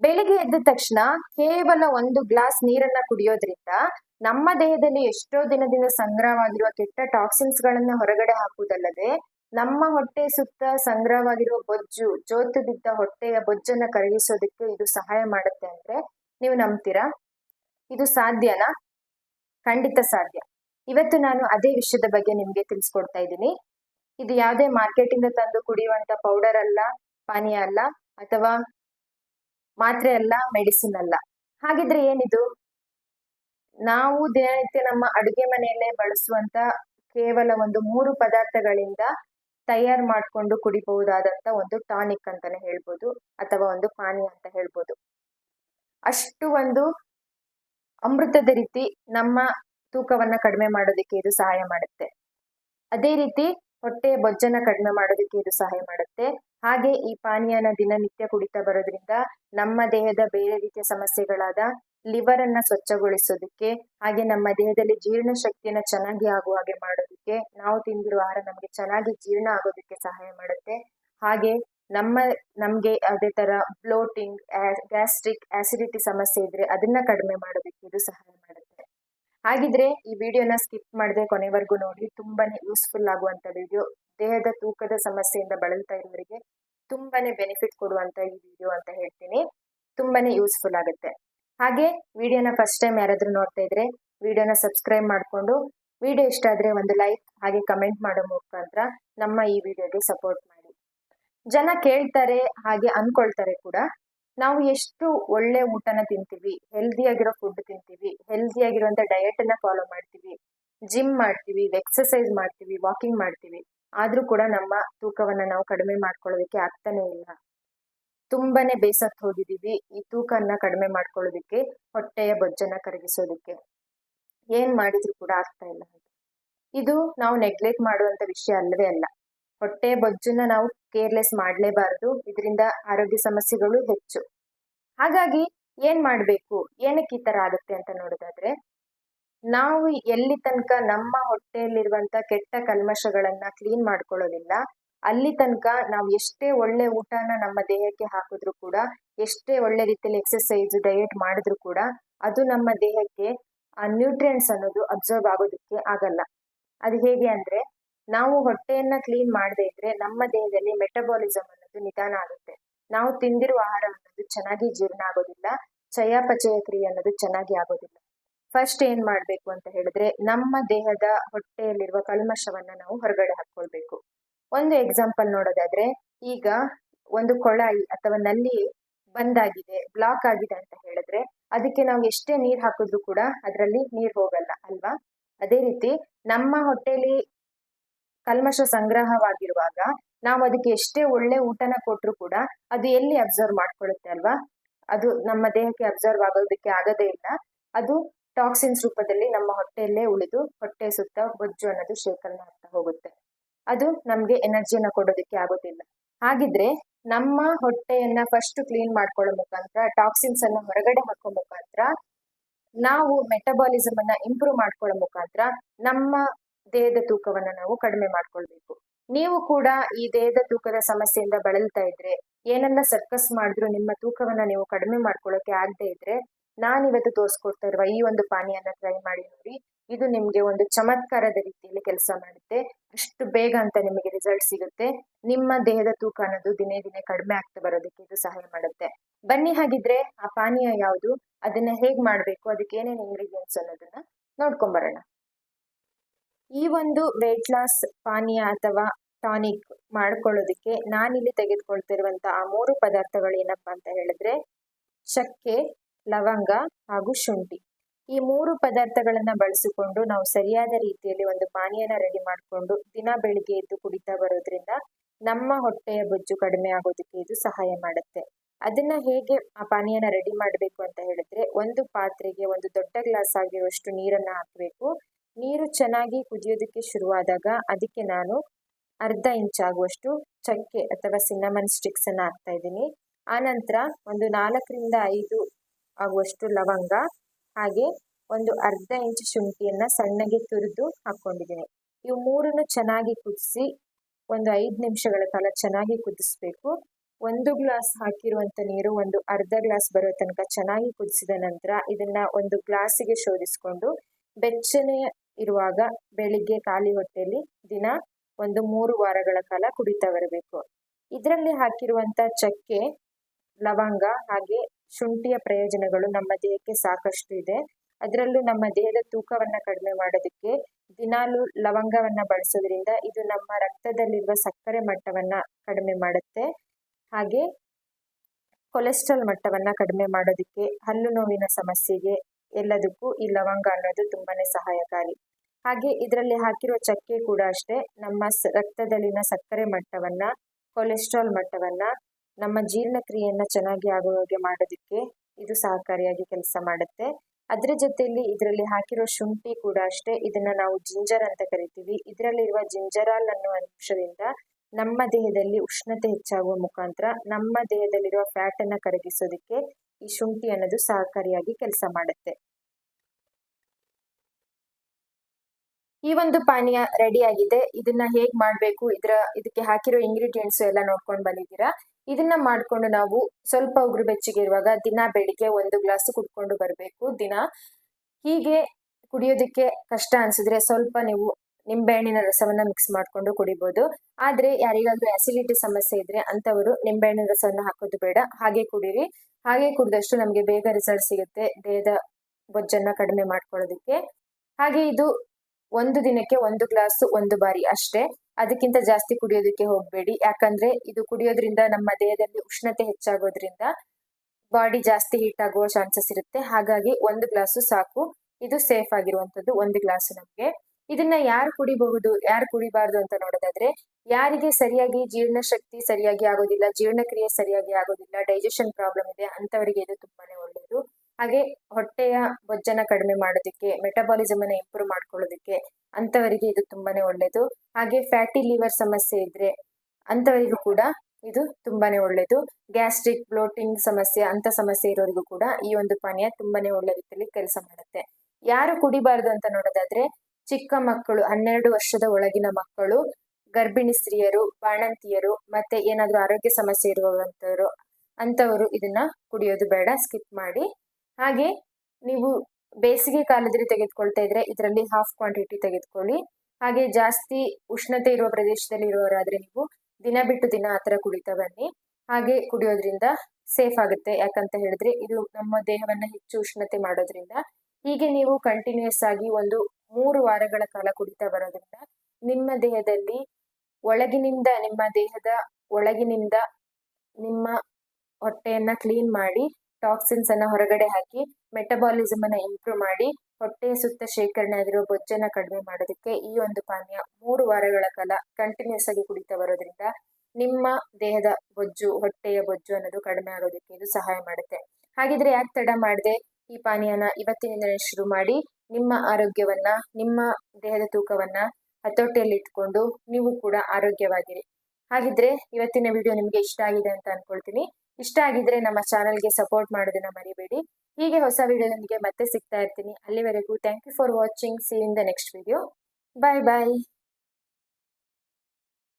ಬೆಳಿಗ್ಗೆ ಎದ್ದ ತಕ್ಷಣ ಕೇವಲ ಒಂದು ಗ್ಲಾಸ್ ನೀರನ್ನ ಕುಡಿಯೋದ್ರಿಂದ ನಮ್ಮ ದೇಹದಲ್ಲಿ ಎಷ್ಟೋ ದಿನದಿಂದ ಸಂಗ್ರಹವಾಗಿರುವ ಕೆಟ್ಟ ಟಾಕ್ಸಿನ್ಸ್ ಗಳನ್ನ ಹೊರಗಡೆ ಹಾಕುವುದಲ್ಲದೆ ನಮ್ಮ ಹೊಟ್ಟೆ ಸುತ್ತ ಸಂಗ್ರಹವಾಗಿರುವ ಬೊಜ್ಜು ಜೋತು ಬಿದ್ದ ಹೊಟ್ಟೆಯ ಬೊಜ್ಜನ್ನ ಕರಗಿಸೋದಕ್ಕೆ ಇದು ಸಹಾಯ ಮಾಡುತ್ತೆ ಅಂದ್ರೆ ನೀವು ನಂಬ್ತೀರಾ? ಇದು ಸಾಧ್ಯನಾ? ಖಂಡಿತ ಸಾಧ್ಯ. ಇವತ್ತು ನಾನು ಅದೇ ವಿಷಯದ ಬಗ್ಗೆ ನಿಮ್ಗೆ ತಿಳಿಸ್ಕೊಡ್ತಾ ಇದ್ದೀನಿ. ಇದು ಯಾವುದೇ ಮಾರ್ಕೆಟಿಂದ ತಂದು ಕುಡಿಯುವಂತ ಪೌಡರ್ ಅಲ್ಲ, ಪಾನೀಯ ಅಲ್ಲ, ಅಥವಾ ಮಾತ್ರೆ ಅಲ್ಲ ಮೆಡಿಸಿನ್ ಅಲ್ಲ. ಹಾಗಿದ್ರೆ ಏನಿದು? ನಾವು ದಿನನಿತ್ಯ ನಮ್ಮ ಅಡುಗೆ ಮನೆಯಲ್ಲೇ ಬಳಸುವಂತ ಕೇವಲ ಒಂದು ಮೂರು ಪದಾರ್ಥಗಳಿಂದ ತಯಾರು ಮಾಡಿಕೊಂಡು ಕುಡಿಬಹುದಾದಂತ ಒಂದು ಟಾನಿಕ್ ಅಂತಾನೆ ಹೇಳ್ಬೋದು, ಅಥವಾ ಒಂದು ಪಾನೀಯ ಅಂತ ಹೇಳ್ಬೋದು. ಅಷ್ಟು ಒಂದು ಅಮೃತದ ರೀತಿ ನಮ್ಮ ತೂಕವನ್ನ ಕಡಿಮೆ ಮಾಡೋದಕ್ಕೆ ಇದು ಸಹಾಯ ಮಾಡುತ್ತೆ. ಅದೇ ರೀತಿ ಹೊಟ್ಟೆ ಬೊಜ್ಜನ್ನ ಕಡಿಮೆ ಮಾಡೋದಕ್ಕೆ ಇದು ಸಹಾಯ ಮಾಡುತ್ತೆ. ಹಾಗೆ ಈ ಪಾನೀಯನ ದಿನನಿತ್ಯ ಕುಡಿತಾ ಬರೋದ್ರಿಂದ ನಮ್ಮ ದೇಹದ ಬೇರೆ ರೀತಿಯ ಸಮಸ್ಯೆಗಳಾದ ಲಿವರ್ ಅನ್ನ ಸ್ವಚ್ಛಗೊಳಿಸೋದಕ್ಕೆ ಹಾಗೆ ನಮ್ಮ ದೇಹದಲ್ಲಿ ಜೀರ್ಣ ಶಕ್ತಿಯನ್ನ ಚೆನ್ನಾಗಿ ಆಗುವ ಹಾಗೆ ಮಾಡೋದಕ್ಕೆ ನಾವು ತಿಂದಿರುವ ಆಹಾರ ನಮಗೆ ಚೆನ್ನಾಗಿ ಜೀರ್ಣ ಆಗೋದಕ್ಕೆ ಸಹಾಯ ಮಾಡುತ್ತೆ. ಹಾಗೆ ನಮ್ಮ, ನಮ್ಗೆ ಅದೇ ತರ ಬ್ಲೋಟಿಂಗ್ ಗ್ಯಾಸ್ಟ್ರಿಕ್ ಆಸಿಡಿಟಿ ಸಮಸ್ಯೆ ಇದ್ರೆ ಅದನ್ನ ಕಡಿಮೆ ಮಾಡೋದಕ್ಕೆ ಇದು ಸಹಾಯ ಮಾಡುತ್ತೆ. ಹಾಗಿದ್ರೆ ಈ ವಿಡಿಯೋನ ಸ್ಕಿಪ್ ಮಾಡದೆ ಕೊನೆವರೆಗೂ ನೋಡಿ, ತುಂಬಾನೇ ಯೂಸ್ಫುಲ್ ಆಗುವಂತ ವಿಡಿಯೋ ದೇಹದ ತೂಕದ ಸಮಸ್ಯೆಯಿಂದ ಬಳಲ್ತಾ ಇರೋರಿಗೆ ತುಂಬಾನೇ ಬೆನಿಫಿಟ್ ಕೊಡುವಂತ ಈ ವಿಡಿಯೋ ಅಂತ ಹೇಳ್ತೀನಿ. ತುಂಬಾನೇ ಯೂಸ್ಫುಲ್ ಆಗುತ್ತೆ. ಹಾಗೆ ವಿಡಿಯೋನ ಫಸ್ಟ್ ಟೈಮ್ ಯಾರಾದ್ರೂ ನೋಡ್ತಾ ಇದ್ರೆ ವಿಡಿಯೋನ ಸಬ್ಸ್ಕ್ರೈಬ್ ಮಾಡಿಕೊಂಡು ವಿಡಿಯೋ ಇಷ್ಟ ಆದ್ರೆ ಒಂದು ಲೈಕ್ ಹಾಗೆ ಕಮೆಂಟ್ ಮಾಡೋ ಮುಖಾಂತರ ನಮ್ಮ ಈ ವಿಡಿಯೋಗೆ ಸಪೋರ್ಟ್ ಮಾಡಿ. ಜನ ಕೇಳ್ತಾರೆ, ಹಾಗೆ ಅನ್ಕೊಳ್ತಾರೆ ಕೂಡ. ನಾವು ಎಷ್ಟು ಒಳ್ಳೆ ಊಟನ ತಿಂತೀವಿ ಹೆಲ್ದಿ ಆಗಿರೋ ಫುಡ್ ತಿಂತೀವಿ ಹೆಲ್ದಿ ಆಗಿರುವಂತ ಡಯಟ್ ಅನ್ನ ಫಾಲೋ ಮಾಡ್ತೀವಿ ಜಿಮ್ ಮಾಡ್ತೀವಿ ಎಕ್ಸರ್ಸೈಸ್ ಮಾಡ್ತೀವಿ ವಾಕಿಂಗ್ ಮಾಡ್ತೀವಿ. ಆದ್ರೂ ಕೂಡ ನಮ್ಮ ತೂಕವನ್ನ ನಾವು ಕಡಿಮೆ ಮಾಡ್ಕೊಳ್ಳೋದಕ್ಕೆ ಆಗ್ತಾನೇ ಇಲ್ಲ. ತುಂಬಾನೇ ಬೇಸತ್ತು ಹೋಗಿದ್ದೀವಿ ಈ ತೂಕನ್ನ ಕಡಿಮೆ ಮಾಡ್ಕೊಳ್ಳೋದಕ್ಕೆ, ಹೊಟ್ಟೆಯ ಬೊಜ್ಜನ್ನ ಕರಗಿಸೋದಕ್ಕೆ. ಏನು ಮಾಡಿದ್ರು ಕೂಡ ಆಗ್ತಾ ಇಲ್ಲ ಇದು ನಾವು ನೆಗ್ಲೆಕ್ಟ್ ಮಾಡುವಂತ ವಿಷಯ ಅಲ್ಲವೇ ಅಲ್ಲ. ಹೊಟ್ಟೆ ಬೊಜ್ಜನ್ನ ನಾವು ಕೇರ್ಲೆಸ್ ಮಾಡಲೇಬಾರದು, ಇದರಿಂದ ಆರೋಗ್ಯ ಸಮಸ್ಯೆಗಳು ಹೆಚ್ಚು. ಹಾಗಾಗಿ ಏನ್ ಮಾಡಬೇಕು? ಏನಕ್ಕೆ ಈ ಥರ ಆಗುತ್ತೆ ಅಂತ ನೋಡೋದಾದ್ರೆ ನಾವು ಎಲ್ಲಿ ತನಕ ನಮ್ಮ ಹೊಟ್ಟೆಯಲ್ಲಿರುವಂತ ಕೆಟ್ಟ ಕಲ್ಮಶಗಳನ್ನ ಕ್ಲೀನ್ ಮಾಡ್ಕೊಳ್ಳೋದಿಲ್ಲ, ಅಲ್ಲಿ ತನಕ ನಾವು ಎಷ್ಟೇ ಒಳ್ಳೆ ಊಟನ ನಮ್ಮ ದೇಹಕ್ಕೆ ಹಾಕಿದ್ರು ಕೂಡ, ಎಷ್ಟೇ ಒಳ್ಳೆ ರೀತಿಯಲ್ಲಿ ಎಕ್ಸಸೈಸ್ ಡಯೆಟ್ ಮಾಡಿದ್ರು ಕೂಡ, ಅದು ನಮ್ಮ ದೇಹಕ್ಕೆ ಆ ನ್ಯೂಟ್ರಿಯೆಂಟ್ಸ್ ಅನ್ನೋದು ಅಬ್ಸರ್ವ್ ಆಗೋದಕ್ಕೆ ಆಗಲ್ಲ. ಅದು ಹೇಗೆ ಅಂದ್ರೆ, ನಾವು ಹೊಟ್ಟೆಯನ್ನ ಕ್ಲೀನ್ ಮಾಡದೇ ಇದ್ರೆ ನಮ್ಮ ದೇಹದಲ್ಲಿ ಮೆಟಬಾಲಿಸಮ್ ಅನ್ನೋದು ನಿಧಾನ ಆಗುತ್ತೆ. ನಾವು ತಿಂದಿರುವ ಆಹಾರ ಅನ್ನೋದು ಚೆನ್ನಾಗಿ ಜೀರ್ಣ ಆಗೋದಿಲ್ಲ, ಚಯಾಪಚಯ ಕ್ರಿಯೆ ಅನ್ನೋದು ಚೆನ್ನಾಗಿ ಆಗೋದಿಲ್ಲ. ಫಸ್ಟ್ ಏನ್ ಮಾಡ್ಬೇಕು ಅಂತ ಹೇಳಿದ್ರೆ, ನಮ್ಮ ದೇಹದ ಹೊಟ್ಟೆಯಲ್ಲಿರುವ ಕಲ್ಮಶವನ್ನ ನಾವು ಹೊರಗಡೆ ಹಾಕೊಳ್ಬೇಕು ಒಂದು ಎಕ್ಸಾಂಪಲ್ ನೋಡೋದಾದ್ರೆ, ಈಗ ಒಂದು ಕೊಳಾಯಿ ಅಥವಾ ನಲ್ಲಿ ಬಂದಾಗಿದೆ ಬ್ಲಾಕ್ ಆಗಿದೆ ಅಂತ ಹೇಳಿದ್ರೆ, ಅದಕ್ಕೆ ನಾವು ಎಷ್ಟೇ ನೀರ್ ಹಾಕಿದ್ರು ಕೂಡ ಅದರಲ್ಲಿ ನೀರ್ ಹೋಗಲ್ಲ, ಅಲ್ವಾ? ಅದೇ ರೀತಿ ನಮ್ಮ ಹೊಟ್ಟೆಲಿ ಕಲ್ಮಶ ಸಂಗ್ರಹವಾಗಿರುವಾಗ ನಾವು ಅದಕ್ಕೆ ಎಷ್ಟೇ ಒಳ್ಳೆ ಊಟನ ಕೊಟ್ರು ಕೂಡ ಅದು ಎಲ್ಲಿ ಅಬ್ಸರ್ವ್ ಮಾಡ್ಕೊಳ್ಳುತ್ತೆ ಅಲ್ವಾ? ಅದು ನಮ್ಮ ದೇಹಕ್ಕೆ ಅಬ್ಸರ್ವ್ ಆಗೋದಕ್ಕೆ ಆಗದೇ ಇಲ್ಲ. ಅದು ಟಾಕ್ಸಿನ್ಸ್ ರೂಪದಲ್ಲಿ ನಮ್ಮ ಹೊಟ್ಟೆಯಲ್ಲೇ ಉಳಿದು ಹೊಟ್ಟೆ ಸುತ್ತ ಬೊಜ್ಜು ಅನ್ನೋದು ಶೇಖರಣೆ ಆಗ್ತಾ ಹೋಗುತ್ತೆ. ಅದು ನಮ್ಗೆ ಎನರ್ಜಿಯನ್ನ ಕೊಡೋದಕ್ಕೆ ಆಗೋದಿಲ್ಲ. ಹಾಗಿದ್ರೆ ನಮ್ಮ ಹೊಟ್ಟೆಯನ್ನ ಫಸ್ಟ್ ಕ್ಲೀನ್ ಮಾಡ್ಕೊಳ್ಳೋ ಮುಖಾಂತರ, ಟಾಕ್ಸಿನ್ಸ್ ಅನ್ನ ಹೊರಗಡೆ ಹಾಕೋ ಮುಖಾಂತರ, ನಾವು ಮೆಟಬಾಲಿಸಮ್ ಅನ್ನ ಇಂಪ್ರೂವ್ ಮಾಡ್ಕೊಳ್ಳೋ ಮುಖಾಂತರ ನಮ್ಮ ದೇಹದ ತೂಕವನ್ನ ನಾವು ಕಡಿಮೆ ಮಾಡ್ಕೊಳ್ಬೇಕು. ನೀವು ಕೂಡ ಈ ದೇಹದ ತೂಕದ ಸಮಸ್ಯೆಯಿಂದ ಬಳಲ್ತಾ ಇದ್ರೆ ಏನೆಲ್ಲ ಸರ್ಕಸ್ ಮಾಡಿದ್ರು ನಿಮ್ಮ ತೂಕವನ್ನ ನೀವು ಕಡಿಮೆ ಮಾಡ್ಕೊಳ್ಳೋಕೆ ಆಗದೆ ಇದ್ರೆ ನಾನು ಇವತ್ತು ತೋರಿಸ್ಕೊಡ್ತಾ ಇರುವ ಈ ಒಂದು ಪಾನೀಯನ ಟ್ರೈ ಮಾಡಿ ನೋಡಿ. ಇದು ನಿಮ್ಗೆ ಒಂದು ಚಮತ್ಕಾರದ ರೀತಿಯಲ್ಲಿ ಕೆಲಸ ಮಾಡುತ್ತೆ. ಅಷ್ಟು ಬೇಗ ಅಂತ ನಿಮಗೆ ರಿಸಲ್ಟ್ ಸಿಗುತ್ತೆ. ನಿಮ್ಮ ದೇಹದ ತೂಕ ಅನ್ನೋದು ದಿನೇ ದಿನೇ ಕಡಿಮೆ ಆಗ್ತಾ ಬರೋದಕ್ಕೆ ಇದು ಸಹಾಯ ಮಾಡುತ್ತೆ. ಬನ್ನಿ ಹಾಗಿದ್ರೆ ಆ ಪಾನೀಯ ಯಾವುದು, ಅದನ್ನ ಹೇಗ್ ಮಾಡಬೇಕು, ಅದಕ್ಕೆ ಏನೇನು ಇಂಗ್ರೀಡಿಯೆಂಟ್ಸ್ ಅನ್ನೋದನ್ನ ನೋಡ್ಕೊಂಬರೋಣ. ಈ ಒಂದು ವೆಯ್ಟ್ ಲಾಸ್ ಪಾನೀಯ ಅಥವಾ ಟಾನಿಕ್ ಮಾಡ್ಕೊಳ್ಳೋದಕ್ಕೆ ನಾನಿಲ್ಲಿ ತೆಗೆದುಕೊಳ್ತಿರುವಂತಹ ಆ ಮೂರು ಪದಾರ್ಥಗಳು ಏನಪ್ಪಾ ಅಂತ ಹೇಳಿದ್ರೆ ಚಕ್ಕೆ ಲವಂಗ ಹಾಗೂ ಶುಂಠಿ. ಈ ಮೂರು ಪದಾರ್ಥಗಳನ್ನು ಬಳಸಿಕೊಂಡು ನಾವು ಸರಿಯಾದ ರೀತಿಯಲ್ಲಿ ಒಂದು ಪಾನೀಯನ ರೆಡಿ ಮಾಡಿಕೊಂಡು ದಿನ ಬೆಳಿಗ್ಗೆ ಎದ್ದು ಕುಡಿತಾ ಬರೋದ್ರಿಂದ ನಮ್ಮ ಹೊಟ್ಟೆಯ ಬೊಜ್ಜು ಕಡಿಮೆ ಆಗೋದಕ್ಕೆ ಇದು ಸಹಾಯ ಮಾಡುತ್ತೆ. ಅದನ್ನ ಹೇಗೆ ಆ ಪಾನೀಯನ ರೆಡಿ ಮಾಡಬೇಕು ಅಂತ ಹೇಳಿದ್ರೆ ಒಂದು ಪಾತ್ರೆಗೆ ಒಂದು ದೊಡ್ಡ ಗ್ಲಾಸ್ ಆಗಿರುವಷ್ಟು ನೀರನ್ನ ಹಾಕಬೇಕು. ನೀರು ಚೆನ್ನಾಗಿ ಕುದಿಯೋದಕ್ಕೆ ಶುರುವಾದಾಗ ಅದಕ್ಕೆ ನಾನು ಅರ್ಧ ಇಂಚ್ ಆಗುವಷ್ಟು ಚಕ್ಕೆ ಅಥವಾ ಸಿನ್ನಮನ್ ಸ್ಟಿಕ್ಸ್ ಅನ್ನ ಹಾಕ್ತಾ ಇದ್ದೀನಿ. ಆನಂತರ ಒಂದು ನಾಲ್ಕರಿಂದ ಐದು ಆಗುವಷ್ಟು ಲವಂಗ ಹಾಗೆ ಒಂದು ಅರ್ಧ ಇಂಚ್ ಶುಂಠಿಯನ್ನ ಸಣ್ಣಗೆ ತುರಿದು ಹಾಕೊಂಡಿದ್ದೀನಿ. ಇವು ಮೂರನ್ನು ಚೆನ್ನಾಗಿ ಕುದಿಸಿ ಒಂದು ಐದು ನಿಮಿಷಗಳ ಕಾಲ ಚೆನ್ನಾಗಿ ಕುದಿಸ್ಬೇಕು. ಒಂದು ಗ್ಲಾಸ್ ಹಾಕಿರುವಂತ ನೀರು ಒಂದು ಅರ್ಧ ಗ್ಲಾಸ್ ಬರೋ ತನಕ ಚೆನ್ನಾಗಿ ಕುದಿಸಿದ ನಂತರ ಇದನ್ನ ಒಂದು ಗ್ಲಾಸಿಗೆ ಶೋಧಿಸಿಕೊಂಡು ಬೆಚ್ಚನೆ ಇರುವಾಗ ಬೆಳಿಗ್ಗೆ ಖಾಲಿ ಹೊಟ್ಟೆಯಲ್ಲಿ ದಿನ ಒಂದು ಮೂರು ವಾರಗಳ ಕಾಲ ಕುಡಿತಾ ಬರಬೇಕು. ಇದರಲ್ಲಿ ಹಾಕಿರುವಂತ ಚಕ್ಕೆ, ಲವಂಗ ಹಾಗೆ ಶುಂಠಿಯ ಪ್ರಯೋಜನಗಳು ನಮ್ಮ ದೇಹಕ್ಕೆ ಸಾಕಷ್ಟು ಇದೆ. ಅದರಲ್ಲೂ ನಮ್ಮ ದೇಹದ ತೂಕವನ್ನ ಕಡಿಮೆ ಮಾಡೋದಕ್ಕೆ ದಿನಾಲು ಲವಂಗವನ್ನ ಬಳಸೋದ್ರಿಂದ ಇದು ನಮ್ಮ ರಕ್ತದಲ್ಲಿರುವ ಸಕ್ಕರೆ ಮಟ್ಟವನ್ನ ಕಡಿಮೆ ಮಾಡುತ್ತೆ. ಹಾಗೆ ಕೊಲೆಸ್ಟ್ರಾಲ್ ಮಟ್ಟವನ್ನ ಕಡಿಮೆ ಮಾಡೋದಕ್ಕೆ ಹಲ್ಲು ನೋವಿನ ಸಮಸ್ಯೆಗೆ ಎಲ್ಲದಕ್ಕೂ ಈ ಲವಂಗ ಅನ್ನೋದು ತುಂಬಾನೇ ಸಹಾಯಕಾರಿ. ಹಾಗೆ ಇದರಲ್ಲಿ ಹಾಕಿರುವ ಚಕ್ಕೆ ಕೂಡ ಅಷ್ಟೇ, ನಮ್ಮ ರಕ್ತದಲ್ಲಿನ ಸಕ್ಕರೆ ಮಟ್ಟವನ್ನ, ಕೊಲೆಸ್ಟ್ರಾಲ್ ಮಟ್ಟವನ್ನ ನಮ್ಮ ಜೀರ್ಣಕ್ರಿಯೆಯನ್ನು ಚೆನ್ನಾಗಿ ಆಗುವ ಹಾಗೆ ಮಾಡೋದಕ್ಕೆ ಇದು ಸಹಕಾರಿಯಾಗಿ ಕೆಲಸ ಮಾಡುತ್ತೆ. ಅದರ ಜೊತೆಯಲ್ಲಿ ಇದರಲ್ಲಿ ಹಾಕಿರೋ ಶುಂಠಿ ಕೂಡ ಅಷ್ಟೇ. ಇದನ್ನ ನಾವು ಜಿಂಜರ್ ಅಂತ ಕರಿತೀವಿ. ಇದರಲ್ಲಿರುವ ಜಿಂಜರಾಲ್ ಅನ್ನುವ ಅಂಶದಿಂದ ನಮ್ಮ ದೇಹದಲ್ಲಿ ಉಷ್ಣತೆ ಹೆಚ್ಚಾಗುವ ಮುಖಾಂತರ ನಮ್ಮ ದೇಹದಲ್ಲಿರುವ ಫ್ಯಾಟ್ ಅನ್ನ ಕರಗಿಸೋದಕ್ಕೆ ಈ ಶುಂಠಿ ಅನ್ನೋದು ಸಹಕಾರಿಯಾಗಿ ಕೆಲಸ ಮಾಡುತ್ತೆ. ಈ ಒಂದು ಪಾನೀಯ ರೆಡಿ ಆಗಿದೆ. ಇದನ್ನ ಹೇಗ್ ಮಾಡ್ಬೇಕು? ಇದರ, ಇದಕ್ಕೆ ಹಾಕಿರೋ ಇಂಗ್ರೀಡಿಯೆಂಟ್ಸ್ ಎಲ್ಲ ನೋಡ್ಕೊಂಡು ಬಂದಿದ್ದೀರಾ? ಇದನ್ನ ಮಾಡ್ಕೊಂಡು ನಾವು ಸ್ವಲ್ಪ ಉಗುರು ಬೆಚ್ಚಗೆ ಇರುವಾಗ ದಿನ ಬೆಳಿಗ್ಗೆ ಒಂದು ಗ್ಲಾಸ್ ಕುಡ್ಕೊಂಡು ಬರಬೇಕು ದಿನ. ಹೀಗೆ ಕುಡಿಯೋದಕ್ಕೆ ಕಷ್ಟ ಅನ್ಸಿದ್ರೆ ಸ್ವಲ್ಪ ನೀವು ನಿಂಬೆಹಣ್ಣಿನ ರಸವನ್ನ ಮಿಕ್ಸ್ ಮಾಡ್ಕೊಂಡು ಕುಡಿಬಹುದು ಆದ್ರೆ ಯಾರಿಗಾದ್ರೂ ಆಸಿಡಿಟಿ ಸಮಸ್ಯೆ ಇದ್ರೆ ಅಂತವರು ನಿಂಬೆಹಣ್ಣಿನ ರಸವನ್ನ ಹಾಕೋದು ಬೇಡ. ಹಾಗೆ ಕುಡಿರಿ. ಹಾಗೆ ಕುಡಿದಷ್ಟು ನಮಗೆ ಬೇಗ ರಿಸಲ್ಟ್ ಸಿಗುತ್ತೆ. ದೇಹದ ಬೊಜ್ಜನ್ನ ಕಡಿಮೆ ಮಾಡ್ಕೊಳ್ಳೋದಕ್ಕೆ. ಹಾಗೆ ಇದು ಒಂದು ದಿನಕ್ಕೆ ಒಂದು ಗ್ಲಾಸ್ ಒಂದು ಬಾರಿ ಅಷ್ಟೇ. ಅದಕ್ಕಿಂತ ಜಾಸ್ತಿ ಕುಡಿಯೋದಕ್ಕೆ ಹೋಗಬೇಡಿ. ಯಾಕಂದ್ರೆ ಇದು ಕುಡಿಯೋದ್ರಿಂದ ನಮ್ಮ ದೇಹದಲ್ಲಿ ಉಷ್ಣತೆ ಹೆಚ್ಚಾಗೋದ್ರಿಂದ ಬಾಡಿ ಜಾಸ್ತಿ ಹೀಟ್ ಆಗುವ ಚಾನ್ಸಸ್ ಇರುತ್ತೆ. ಹಾಗಾಗಿ ಒಂದು ಗ್ಲಾಸ್ ಸಾಕು. ಇದು ಸೇಫ್ ಆಗಿರುವಂತದ್ದು ಒಂದು ಗ್ಲಾಸ್ ನಮಗೆ. ಇದನ್ನ ಯಾರು ಕುಡಿಬಹುದು, ಯಾರು ಕುಡಿಬಾರ್ದು ಅಂತ ನೋಡೋದಾದ್ರೆ, ಯಾರಿಗೆ ಸರಿಯಾಗಿ ಜೀರ್ಣ ಶಕ್ತಿ ಸರಿಯಾಗಿ ಆಗೋದಿಲ್ಲ, ಜೀರ್ಣಕ್ರಿಯೆ ಸರಿಯಾಗಿ ಆಗೋದಿಲ್ಲ ಡೈಜೆಷನ್ ಪ್ರಾಬ್ಲಮ್ ಇದೆ ಅಂತವರಿಗೆ ಇದು ತುಂಬಾನೇ ಒಳ್ಳೆಯದು ಹಾಗೆ ಹೊಟ್ಟೆಯ ಬೊಜ್ಜನ ಕಡಿಮೆ ಮಾಡೋದಕ್ಕೆ ಮೆಟಬಾಲಿಸಮ್ ಅನ್ನ ಇಂಪ್ರೂವ್ ಮಾಡ್ಕೊಳ್ಳೋದಕ್ಕೆ ಅಂತವರಿಗೆ ಇದು ತುಂಬಾನೇ ಒಳ್ಳೇದು. ಹಾಗೆ ಫ್ಯಾಟಿ ಲಿವರ್ ಸಮಸ್ಯೆ ಇದ್ರೆ ಅಂತವರಿಗೂ ಕೂಡ ಇದು ತುಂಬಾನೇ ಒಳ್ಳೇದು. ಗ್ಯಾಸ್ಟ್ರಿಕ್ ಬ್ಲೋಟಿಂಗ್ ಸಮಸ್ಯೆ ಅಂತ ಸಮಸ್ಯೆ ಇರೋರಿಗೂ ಕೂಡ ಈ ಒಂದು ಪಾನೀಯ ತುಂಬಾನೇ ಒಳ್ಳೆ ರೀತಿಯಲ್ಲಿ ಕೆಲಸ ಮಾಡುತ್ತೆ. ಯಾರು ಕುಡಿಬಾರ್ದು ಅಂತ ನೋಡೋದಾದ್ರೆ ಚಿಕ್ಕ ಮಕ್ಕಳು, ಹನ್ನೆರಡು ವರ್ಷದ ಒಳಗಿನ ಮಕ್ಕಳು, ಗರ್ಭಿಣಿ ಸ್ತ್ರೀಯರು, ಬಾಣಂತಿಯರು, ಮತ್ತೆ ಏನಾದ್ರೂ ಆರೋಗ್ಯ ಸಮಸ್ಯೆ ಇರುವಂತವರು ಅಂತವರು ಇದನ್ನ ಕುಡಿಯೋದು ಬೇಡ ಸ್ಕಿಪ್ ಮಾಡಿ. ಹಾಗೆ ನೀವು ಬೇಸಿಗೆ ಕಾಲದಲ್ಲಿ ತೆಗೆದುಕೊಳ್ತಾ ಇದ್ರೆ ಇದರಲ್ಲಿ ಹಾಫ್ ಕ್ವಾಂಟಿಟಿ ತೆಗೆದುಕೊಳ್ಳಿ. ಹಾಗೆ ಜಾಸ್ತಿ ಉಷ್ಣತೆ ಇರುವ ಪ್ರದೇಶದಲ್ಲಿ ಇರುವವರಾದ್ರೆ ನೀವು ದಿನ ಬಿಟ್ಟು ದಿನ ಆ ಕುಡಿತಾ ಬನ್ನಿ. ಹಾಗೆ ಕುಡಿಯೋದ್ರಿಂದ ಸೇಫ್ ಆಗುತ್ತೆ. ಯಾಕಂತ ಹೇಳಿದ್ರೆ ಇದು ನಮ್ಮ ದೇಹವನ್ನ ಹೆಚ್ಚು ಉಷ್ಣತೆ ಮಾಡೋದ್ರಿಂದ. ಹೀಗೆ ನೀವು ಕಂಟಿನ್ಯೂಸ್ ಆಗಿ ಒಂದು ಮೂರು ವಾರಗಳ ಕಾಲ ಕುಡಿತಾ ಬರೋದ್ರಿಂದ ನಿಮ್ಮ ದೇಹದಲ್ಲಿ ಒಳಗಿನಿಂದ, ನಿಮ್ಮ ದೇಹದ ಒಳಗಿನಿಂದ ನಿಮ್ಮ ಹೊಟ್ಟೆಯನ್ನ ಕ್ಲೀನ್ ಮಾಡಿ ಟಾಕ್ಸಿನ್ಸ್ ಅನ್ನ ಹೊರಗಡೆ ಹಾಕಿ ಮೆಟಬಾಲಿಸಮ್ ಅನ್ನ ಇಂಪ್ರೂವ್ ಮಾಡಿ ಹೊಟ್ಟೆಯ ಸುತ್ತ ಶೇಖರಣೆ ಆಗಿರೋ ಬೊಜ್ಜನ್ನ ಕಡಿಮೆ ಮಾಡೋದಕ್ಕೆ ಈ ಒಂದು ಪಾನೀಯ ಮೂರು ವಾರಗಳ ಕಾಲ ಕಂಟಿನ್ಯೂಸ್ ಆಗಿ ಕುಡಿತಾ ಬರೋದ್ರಿಂದ ನಿಮ್ಮ ದೇಹದ ಬೊಜ್ಜು, ಹೊಟ್ಟೆಯ ಬೊಜ್ಜು ಅನ್ನೋದು ಕಡಿಮೆ ಆಗೋದಕ್ಕೆ ಇದು ಸಹಾಯ ಮಾಡುತ್ತೆ. ಹಾಗಿದ್ರೆ ಯಾಕೆ ತಡ ಮಾಡದೆ? ಈ ಪಾನೀಯನ ಇವತ್ತಿನಿಂದಲೇ ಶುರು ಮಾಡಿ ನಿಮ್ಮ ಆರೋಗ್ಯವನ್ನ, ನಿಮ್ಮ ದೇಹದ ತೂಕವನ್ನ ಹತೋಟಿಯಲ್ಲಿ ಇಟ್ಕೊಂಡು ನೀವು ಕೂಡ ಆರೋಗ್ಯವಾಗಿರಿ. ಹಾಗಿದ್ರೆ ಇವತ್ತಿನ ವಿಡಿಯೋ ನಿಮಗೆ ಇಷ್ಟ ಆಗಿದೆ ಅಂತ ಅನ್ಕೊಳ್ತೀನಿ. ಇಷ್ಟ ಆಗಿದ್ರೆ ನಮ್ಮ ಚಾನಲ್ಗೆ ಸಪೋರ್ಟ್ ಮಾಡೋದನ್ನ ಮರಿಬೇಡಿ. ಹೀಗೆ ಹೊಸ ವಿಡಿಯೋದೊಂದಿಗೆ ಮತ್ತೆ ಸಿಗ್ತಾ ಇರ್ತೀನಿ. ಅಲ್ಲಿವರೆಗೂ thank you for watching see in the next video bye bye